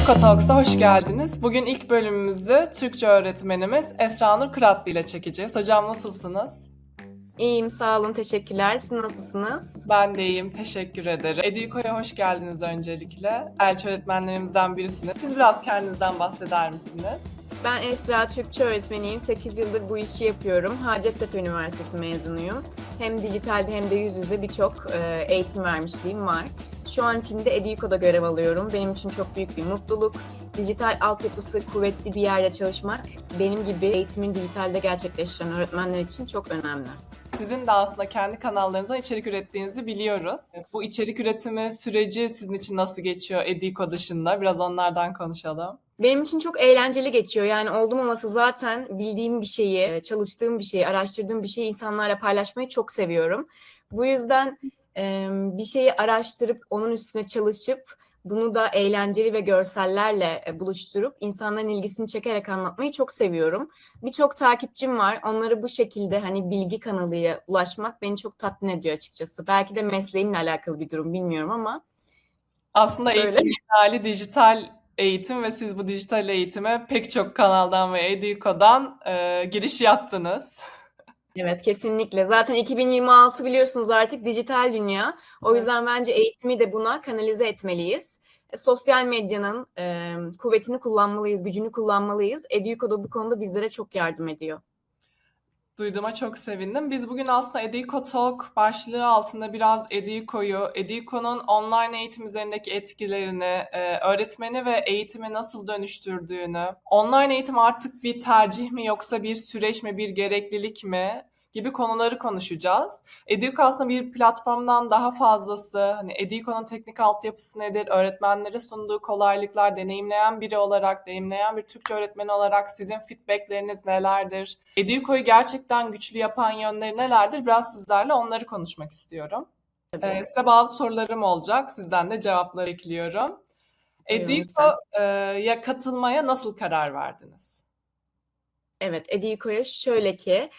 Ediko Talks'a hoş geldiniz. Bugün ilk bölümümüzü Türkçe öğretmenimiz Esra Nur Kıratlı ile çekeceğiz. Hocam nasılsınız? İyiyim, sağ olun, teşekkürler. Siz nasılsınız? Ben de iyiyim, teşekkür ederim. Ediko'ya hoş geldiniz öncelikle. Elçi öğretmenlerimizden birisiniz. Siz biraz kendinizden bahseder misiniz? Ben Esra, Türkçe öğretmeniyim. 8 yıldır bu işi yapıyorum. Hacettepe Üniversitesi mezunuyum. Hem dijitalde hem de yüz yüze birçok e, eğitim vermişliğim var. Şu an için de Ediko'da görev alıyorum. Benim için çok büyük bir mutluluk. Dijital altyapısı kuvvetli bir yerde çalışmak benim gibi eğitimin dijitalde gerçekleştiren öğretmenler için çok önemli. Sizin de aslında kendi kanallarınızdan içerik ürettiğinizi biliyoruz. Bu içerik üretimi süreci sizin için nasıl geçiyor Ediko dışında? Biraz onlardan konuşalım. Benim için çok eğlenceli geçiyor. Yani oldum olası zaten bildiğim bir şeyi, çalıştığım bir şeyi, araştırdığım bir şeyi insanlarla paylaşmayı çok seviyorum. Bu yüzden e, bir şeyi araştırıp onun üstüne çalışıp bunu da eğlenceli ve görsellerle e, buluşturup insanların ilgisini çekerek anlatmayı çok seviyorum. Birçok takipçim var. Onları bu şekilde hani bilgi kanalıyla ulaşmak beni çok tatmin ediyor açıkçası. Belki de mesleğimle alakalı bir durum bilmiyorum ama Aslında Öyle. eğitim hali dijital eğitim ve siz bu dijital eğitime pek çok kanaldan ve Ediko'dan e, giriş yaptınız. Evet kesinlikle. Zaten 2026 biliyorsunuz artık dijital dünya. O yüzden bence eğitimi de buna kanalize etmeliyiz. E, sosyal medyanın e, kuvvetini kullanmalıyız, gücünü kullanmalıyız. Educo da bu konuda bizlere çok yardım ediyor. Duyduğuma çok sevindim. Biz bugün aslında Ediko Talk başlığı altında biraz Ediko'yu, Ediko'nun online eğitim üzerindeki etkilerini, e, öğretmeni ve eğitimi nasıl dönüştürdüğünü, online eğitim artık bir tercih mi yoksa bir süreç mi, bir gereklilik mi gibi konuları konuşacağız. Ediko aslında bir platformdan daha fazlası. Hani Ediko'nun teknik altyapısı nedir? Öğretmenlere sunduğu kolaylıklar, deneyimleyen biri olarak, deneyimleyen bir Türkçe öğretmeni olarak sizin feedbackleriniz nelerdir? Ediko'yu gerçekten güçlü yapan yönleri nelerdir? Biraz sizlerle onları konuşmak istiyorum. Ee, size bazı sorularım olacak. Sizden de cevaplar bekliyorum. Buyurun Ediko'ya katılmaya nasıl karar verdiniz? Evet, Educo'ya şöyle ki,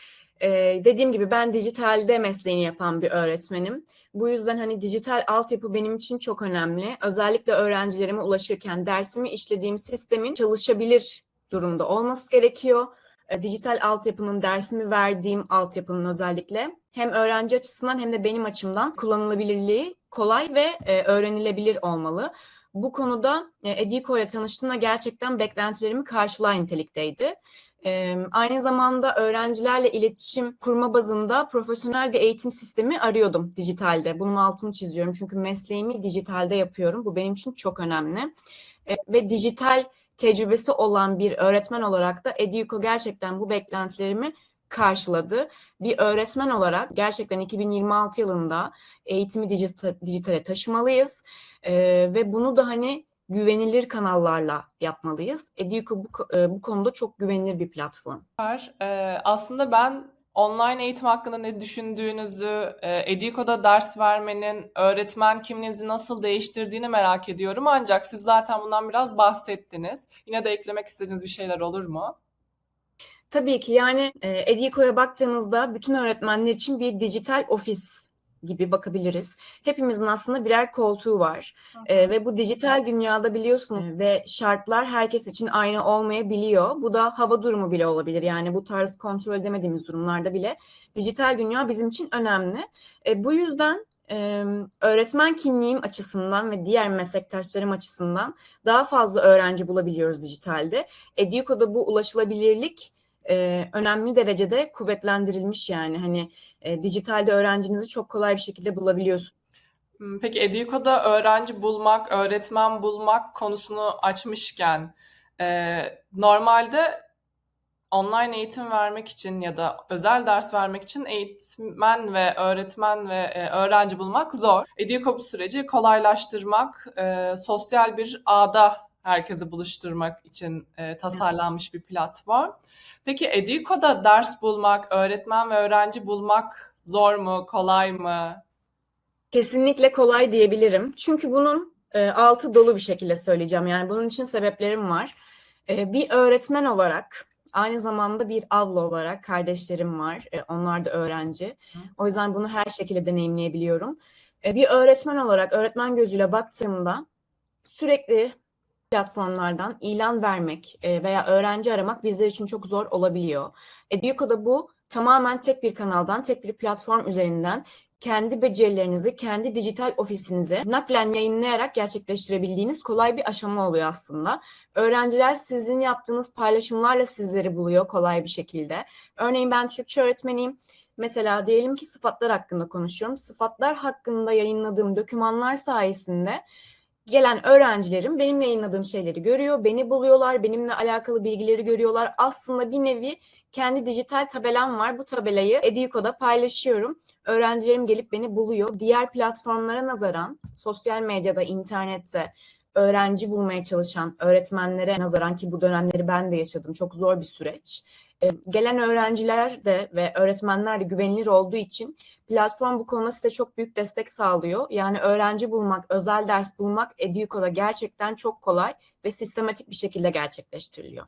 e, dediğim gibi ben dijitalde mesleğini yapan bir öğretmenim. Bu yüzden hani dijital altyapı benim için çok önemli. Özellikle öğrencilerime ulaşırken dersimi işlediğim sistemin çalışabilir durumda olması gerekiyor. E, dijital altyapının dersimi verdiğim altyapının özellikle hem öğrenci açısından hem de benim açımdan kullanılabilirliği kolay ve e, öğrenilebilir olmalı. Bu konuda e, ile tanıştığımda gerçekten beklentilerimi karşılar nitelikteydi. Ee, aynı zamanda öğrencilerle iletişim kurma bazında profesyonel bir eğitim sistemi arıyordum dijitalde. Bunun altını çiziyorum çünkü mesleğimi dijitalde yapıyorum. Bu benim için çok önemli. Ee, ve dijital tecrübesi olan bir öğretmen olarak da Educo gerçekten bu beklentilerimi karşıladı. Bir öğretmen olarak gerçekten 2026 yılında eğitimi dijita- dijitale taşımalıyız. Ee, ve bunu da hani güvenilir kanallarla yapmalıyız. Educo bu, e, bu konuda çok güvenilir bir platform. Var. Ee, aslında ben online eğitim hakkında ne düşündüğünüzü, e, Ediko'da ders vermenin öğretmen kimliğinizi nasıl değiştirdiğini merak ediyorum. Ancak siz zaten bundan biraz bahsettiniz. Yine de eklemek istediğiniz bir şeyler olur mu? Tabii ki yani e, Educo'ya baktığınızda bütün öğretmenler için bir dijital ofis gibi bakabiliriz. Hepimizin aslında birer koltuğu var. E, ve bu dijital dünyada biliyorsun ve şartlar herkes için aynı olmayabiliyor. Bu da hava durumu bile olabilir. Yani bu tarz kontrol edemediğimiz durumlarda bile dijital dünya bizim için önemli. E, bu yüzden e, öğretmen kimliğim açısından ve diğer meslektaşlarım açısından daha fazla öğrenci bulabiliyoruz dijitalde. Educo'da bu ulaşılabilirlik e, önemli derecede kuvvetlendirilmiş yani hani e, dijitalde öğrencinizi çok kolay bir şekilde bulabiliyorsunuz. Hmm, Peki Ediko'da öğrenci bulmak, öğretmen bulmak konusunu açmışken e, normalde online eğitim vermek için ya da özel ders vermek için eğitmen ve öğretmen ve e, öğrenci bulmak zor. Ediko bu süreci kolaylaştırmak, e, sosyal bir ağda herkesi buluşturmak için e, tasarlanmış bir platform. Peki Ediko'da ders bulmak, öğretmen ve öğrenci bulmak zor mu, kolay mı? Kesinlikle kolay diyebilirim. Çünkü bunun e, altı dolu bir şekilde söyleyeceğim. Yani bunun için sebeplerim var. E, bir öğretmen olarak aynı zamanda bir abla olarak kardeşlerim var. E, onlar da öğrenci. O yüzden bunu her şekilde deneyimleyebiliyorum. E, bir öğretmen olarak öğretmen gözüyle baktığımda sürekli platformlardan ilan vermek e, veya öğrenci aramak bizler için çok zor olabiliyor. Educo'da bu tamamen tek bir kanaldan, tek bir platform üzerinden kendi becerilerinizi kendi dijital ofisinize naklen yayınlayarak gerçekleştirebildiğiniz kolay bir aşama oluyor aslında. Öğrenciler sizin yaptığınız paylaşımlarla sizleri buluyor kolay bir şekilde. Örneğin ben Türkçe öğretmeniyim. Mesela diyelim ki sıfatlar hakkında konuşuyorum. Sıfatlar hakkında yayınladığım dokümanlar sayesinde gelen öğrencilerim benim yayınladığım şeyleri görüyor, beni buluyorlar, benimle alakalı bilgileri görüyorlar. Aslında bir nevi kendi dijital tabelam var. Bu tabelayı Educo'da paylaşıyorum. Öğrencilerim gelip beni buluyor. Diğer platformlara nazaran sosyal medyada, internette öğrenci bulmaya çalışan öğretmenlere nazaran ki bu dönemleri ben de yaşadım. Çok zor bir süreç. Ee, gelen öğrenciler de ve öğretmenler de güvenilir olduğu için platform bu konuda size çok büyük destek sağlıyor. Yani öğrenci bulmak, özel ders bulmak Educo'da gerçekten çok kolay ve sistematik bir şekilde gerçekleştiriliyor.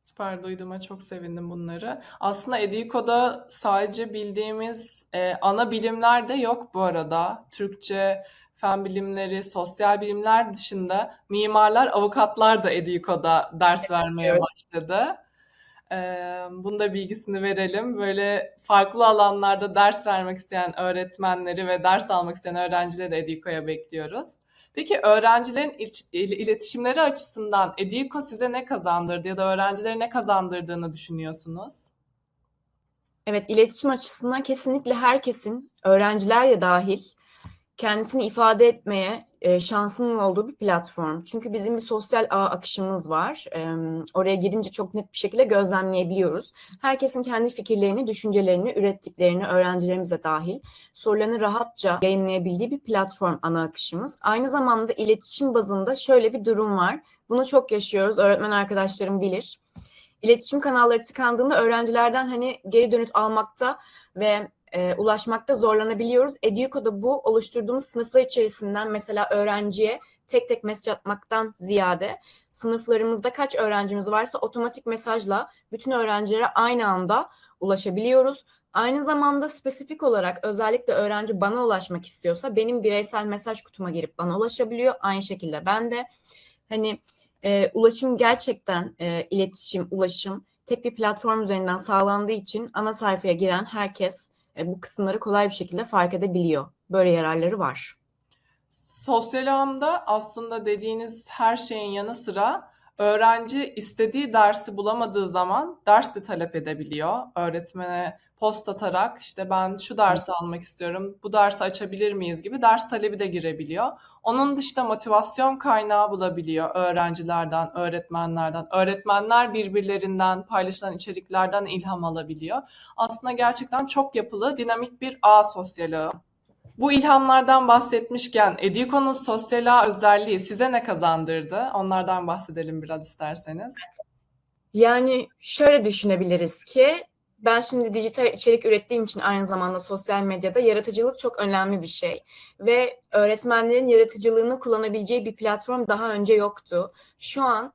Süper duyduğuma çok sevindim bunları. Aslında Educo'da sadece bildiğimiz e, ana bilimler de yok bu arada. Türkçe, fen bilimleri, sosyal bilimler dışında mimarlar, avukatlar da Educo'da ders vermeye Evet. başladı. E, bunun da bilgisini verelim. Böyle farklı alanlarda ders vermek isteyen öğretmenleri ve ders almak isteyen öğrencileri de Educo'ya bekliyoruz. Peki öğrencilerin il- il- iletişimleri açısından Educo size ne kazandırdı ya da öğrencilere ne kazandırdığını düşünüyorsunuz? Evet, iletişim açısından kesinlikle herkesin, öğrenciler de dahil, kendisini ifade etmeye e, şansının olduğu bir platform. Çünkü bizim bir sosyal ağ akışımız var. E, oraya girince çok net bir şekilde gözlemleyebiliyoruz. Herkesin kendi fikirlerini, düşüncelerini, ürettiklerini, öğrencilerimiz de dahil, sorularını rahatça yayınlayabildiği bir platform ana akışımız. Aynı zamanda iletişim bazında şöyle bir durum var. Bunu çok yaşıyoruz, öğretmen arkadaşlarım bilir. İletişim kanalları tıkandığında öğrencilerden hani geri dönüt almakta ve e, ulaşmakta zorlanabiliyoruz. Educo'da bu oluşturduğumuz sınıflar içerisinden mesela öğrenciye tek tek mesaj atmaktan ziyade sınıflarımızda kaç öğrencimiz varsa otomatik mesajla bütün öğrencilere aynı anda ulaşabiliyoruz. Aynı zamanda spesifik olarak özellikle öğrenci bana ulaşmak istiyorsa benim bireysel mesaj kutuma girip bana ulaşabiliyor. Aynı şekilde ben de hani e, ulaşım gerçekten e, iletişim, ulaşım tek bir platform üzerinden sağlandığı için ana sayfaya giren herkes e, bu kısımları kolay bir şekilde fark edebiliyor. Böyle yararları var. Sosyal ağımda aslında dediğiniz her şeyin yanı sıra öğrenci istediği dersi bulamadığı zaman ders de talep edebiliyor. Öğretmene post atarak işte ben şu dersi almak istiyorum, bu dersi açabilir miyiz gibi ders talebi de girebiliyor. Onun dışında motivasyon kaynağı bulabiliyor öğrencilerden, öğretmenlerden. Öğretmenler birbirlerinden paylaşılan içeriklerden ilham alabiliyor. Aslında gerçekten çok yapılı, dinamik bir ağ sosyal ağı. Bu ilhamlardan bahsetmişken Educo'nun sosyal özelliği size ne kazandırdı? Onlardan bahsedelim biraz isterseniz. Yani şöyle düşünebiliriz ki ben şimdi dijital içerik ürettiğim için aynı zamanda sosyal medyada yaratıcılık çok önemli bir şey. Ve öğretmenlerin yaratıcılığını kullanabileceği bir platform daha önce yoktu. Şu an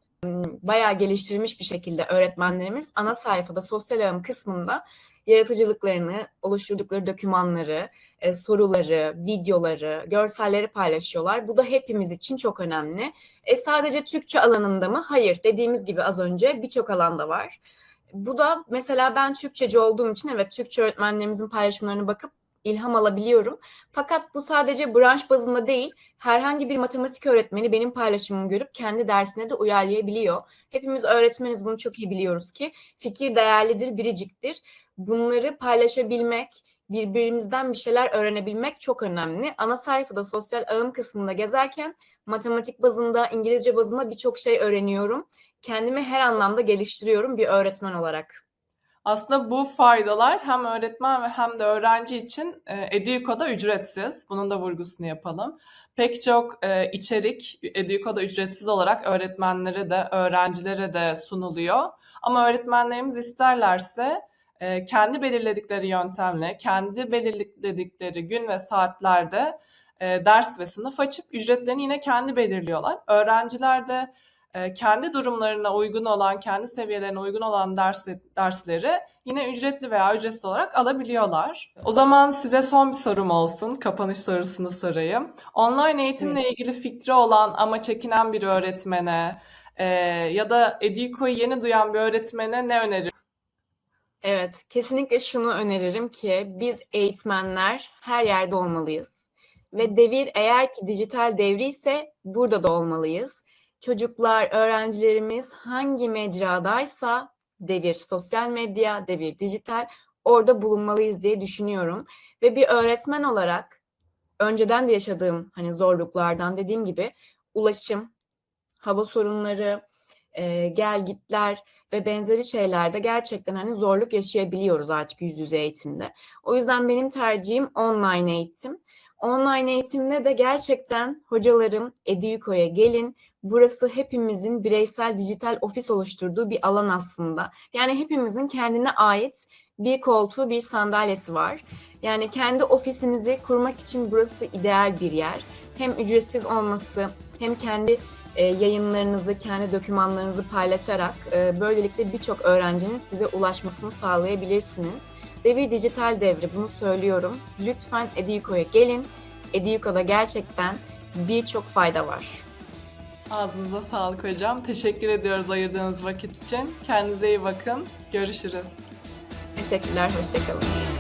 bayağı geliştirilmiş bir şekilde öğretmenlerimiz ana sayfada sosyal ağım kısmında yaratıcılıklarını, oluşturdukları dokümanları, e, soruları, videoları, görselleri paylaşıyorlar. Bu da hepimiz için çok önemli. E, sadece Türkçe alanında mı? Hayır. Dediğimiz gibi az önce birçok alanda var. Bu da mesela ben Türkçeci olduğum için evet Türkçe öğretmenlerimizin paylaşımlarına bakıp ilham alabiliyorum. Fakat bu sadece branş bazında değil, herhangi bir matematik öğretmeni benim paylaşımımı görüp kendi dersine de uyarlayabiliyor. Hepimiz öğretmeniz bunu çok iyi biliyoruz ki fikir değerlidir, biriciktir. Bunları paylaşabilmek, birbirimizden bir şeyler öğrenebilmek çok önemli. Ana sayfada sosyal ağım kısmında gezerken matematik bazında, İngilizce bazında birçok şey öğreniyorum. Kendimi her anlamda geliştiriyorum bir öğretmen olarak. Aslında bu faydalar hem öğretmen ve hem de öğrenci için e, Educo'da ücretsiz. Bunun da vurgusunu yapalım. Pek çok e, içerik Educo'da ücretsiz olarak öğretmenlere de öğrencilere de sunuluyor. Ama öğretmenlerimiz isterlerse e, kendi belirledikleri yöntemle, kendi belirledikleri gün ve saatlerde e, ders ve sınıf açıp ücretlerini yine kendi belirliyorlar. Öğrenciler de e, kendi durumlarına uygun olan, kendi seviyelerine uygun olan ders, dersleri yine ücretli veya ücretsiz olarak alabiliyorlar. O zaman size son bir sorum olsun. Kapanış sorusunu sorayım. Online eğitimle ilgili fikri olan ama çekinen bir öğretmene e, ya da Ediko'yu yeni duyan bir öğretmene ne önerir? Evet, kesinlikle şunu öneririm ki biz eğitmenler her yerde olmalıyız. Ve devir eğer ki dijital devri ise burada da olmalıyız. Çocuklar, öğrencilerimiz hangi mecradaysa devir sosyal medya, devir dijital orada bulunmalıyız diye düşünüyorum. Ve bir öğretmen olarak önceden de yaşadığım hani zorluklardan dediğim gibi ulaşım, hava sorunları, e, gel gitler ve benzeri şeylerde gerçekten hani zorluk yaşayabiliyoruz artık yüz yüze eğitimde. O yüzden benim tercihim online eğitim. Online eğitimde de gerçekten hocalarım Eduyuko'ya gelin. Burası hepimizin bireysel dijital ofis oluşturduğu bir alan aslında. Yani hepimizin kendine ait bir koltuğu, bir sandalyesi var. Yani kendi ofisinizi kurmak için burası ideal bir yer. Hem ücretsiz olması, hem kendi e, yayınlarınızı, kendi dokümanlarınızı paylaşarak e, böylelikle birçok öğrencinin size ulaşmasını sağlayabilirsiniz. Devir dijital devri bunu söylüyorum. Lütfen Eduyuko'ya gelin. Eduyuko'da gerçekten birçok fayda var. Ağzınıza sağlık hocam. Teşekkür ediyoruz ayırdığınız vakit için. Kendinize iyi bakın. Görüşürüz. Teşekkürler, hoşçakalın.